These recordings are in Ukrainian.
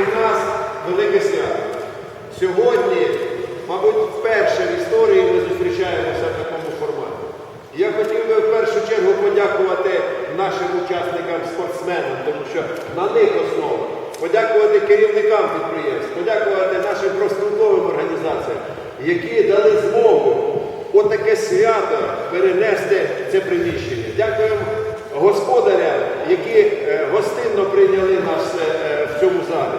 у нас велике свято. Сьогодні, мабуть, вперше в історії ми зустрічаємося в такому форматі. Я хотів би в першу чергу подякувати нашим учасникам, спортсменам, тому що на них основа. Подякувати керівникам підприємств, подякувати нашим профспілковим організаціям, які дали змогу отаке свято перенести це приміщення. Дякуємо господарям, які е, гостинно прийняли нас цьому залі.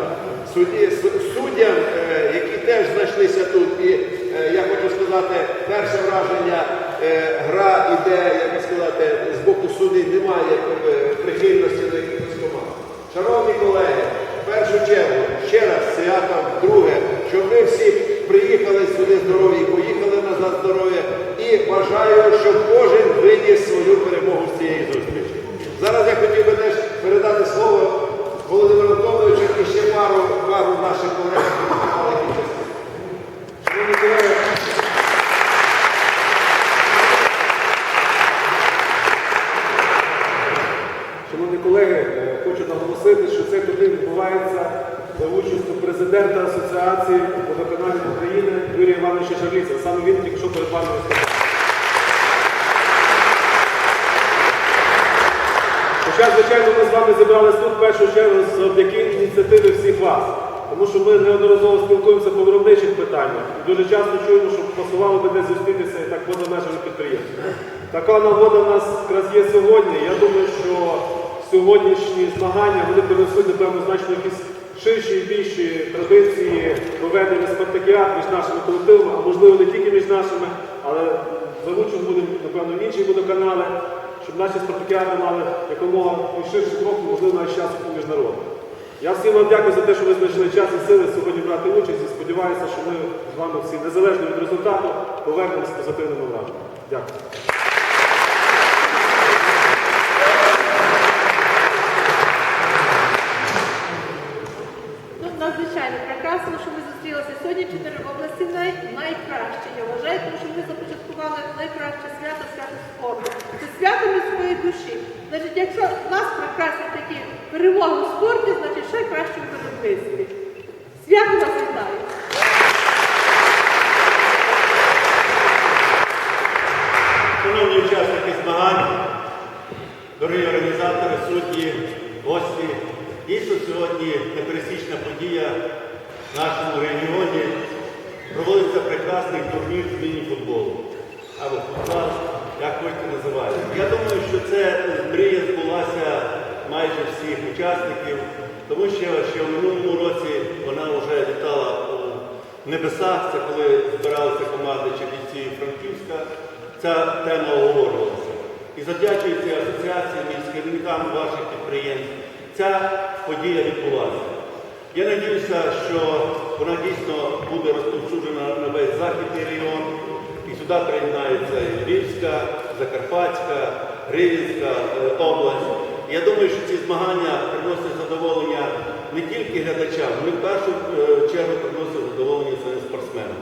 Судді, суддям, е, які теж знайшлися тут. І е, я хочу сказати, перше враження, е, гра іде, як сказати, з боку судді немає прихильності до якихось команд. Шановні колеги, в першу чергу, ще раз свято, друге, щоб ви всі приїхали сюди здорові поїхали назад здорові. І бажаю, щоб кожен виніс свою перемогу з цієї зустрічі. Зараз я хотів би теж передати слово Володимиру Антоновичу і ще пару, пару наших колег, які колеги, Шановні колеги, хочу наголосити, що цей турнір відбувається за участю президента Асоціації водоканалів України Юрія Івановича Шарліця. Саме він тільки що перед вами виступав. Хоча, звичайно, ми з вами зібрались тут в першу чергу завдяки ініціативи всіх вас. Тому що ми неодноразово спілкуємося по виробничих питаннях і дуже часто чуємо, що пасувало би десь зустрітися і так поза межами підприємства. Така нагода в нас якраз є сьогодні. Я думаю, що сьогоднішні змагання вони принесуть, напевно, значно якісь ширші і більші традиції проведення спартакіад між нашими колективами, а можливо не тільки між нашими, але залучені будемо, напевно, інші водоканали, щоб наші спартакіади мали якомога ширший профіль, можливо, навіть часу міжнародний. Я всім вам дякую за те, що ви знайшли час і сили сьогодні брати участь і сподіваюся, що ми з вами всі, незалежно від результату, повернемося з позитивними враженнями. Дякую. Ну, надзвичайно прекрасно, що ми зустрілися сьогодні. Чотири області най, найкраще. Я вважаю, тому що ми започаткували найкраще свято свято спорту. Це свято міської душі. Значить, якщо в нас прекрасні такі перемоги у спорті, значить ще краще в виробництві. Свято вас вітаю! Шановні учасники змагань, дорогі організатори, судді, гості, дійсно сьогодні непересічна подія в нашому регіоні. Проводиться прекрасний турнір з міні-футболу. Або футбол, як хочете називаєте. Я думаю, що це мрія збулася майже всіх учасників, тому що ще в минулому році вона вже літала у небесах, це коли збиралися команди Чернівці і Франківська, ця тема оговорювалася. І завдячуючи асоціаціям і ваших підприємств, ця подія відбулася. Я надіюся, що вона дійсно буде розповсюджена на весь західний регіон, сюди приєднається і Львівська, Закарпатська, Рівненська е, область. Я думаю, що ці змагання приносять задоволення не тільки глядачам, вони в першу е, чергу приносять задоволення самим спортсменам.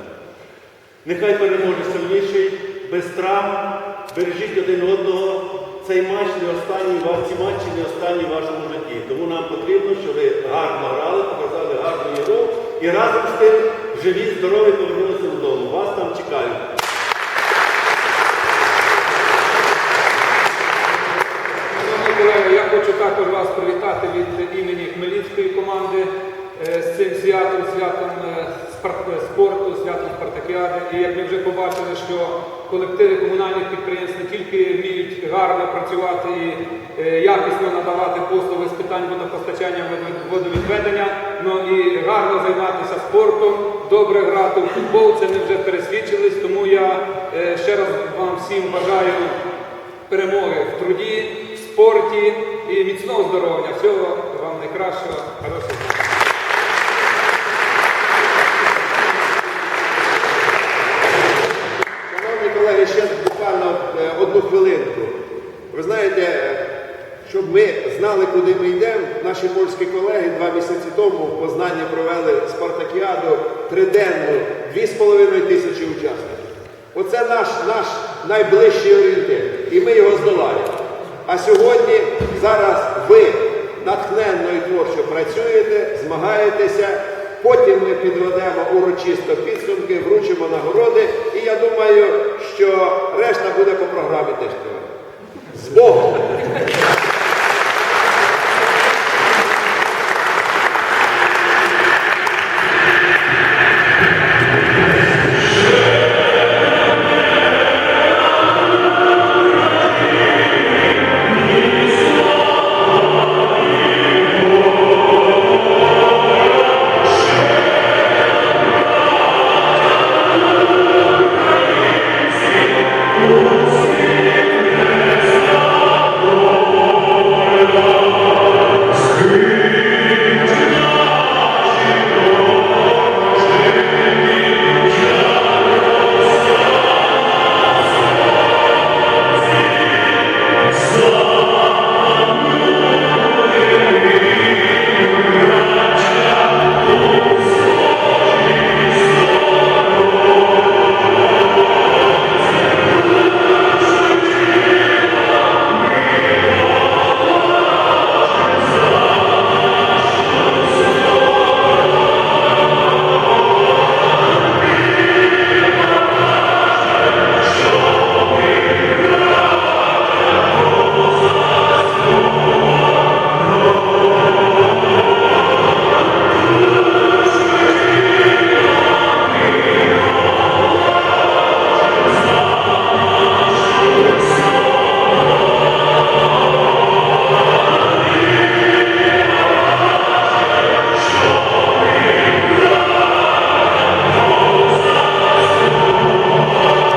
Нехай переможе сильніший, без травм, бережіть один одного. Цей матч не останній ці матчі не останні в вашому житті. Тому нам потрібно, щоб ви гарно грали, показали гарну ігру і разом з тим живі, здорові повернулися додому. Вас там чекають. Шановні колеги, я хочу також вас привітати від імені Хмельницької команди е, з цим святом, святом е, спорту, святом спартакіади. І як ми вже побачили, що колективи комунальних підприємств не тільки вміють гарно працювати і е, якісно надавати послуги з питань водопостачання водовідведення, але і гарно займатися спортом, добре грати в футбол. Це ми вже пересвідчились. Тому я е, ще раз вам всім бажаю перемоги в труді, в спорті і міцного здоров'я. Всього вам найкращого, хорошого. дня. Шановні колеги, ще буквально е, одну хвилинку. Ви знаєте, е, щоб ми знали, куди ми йдемо, наші польські колеги два місяці тому в Познані провели спартакіаду триденну, дві з половиною тисячі учасників. Оце наш, наш найближчий орієнтир. І ми його здолаємо. А сьогодні зараз ви натхненно і творчо працюєте, змагаєтеся. Потім ми підведемо урочисто підсумки, вручимо нагороди. І я думаю, що решта буде по програмі теж. З Богом!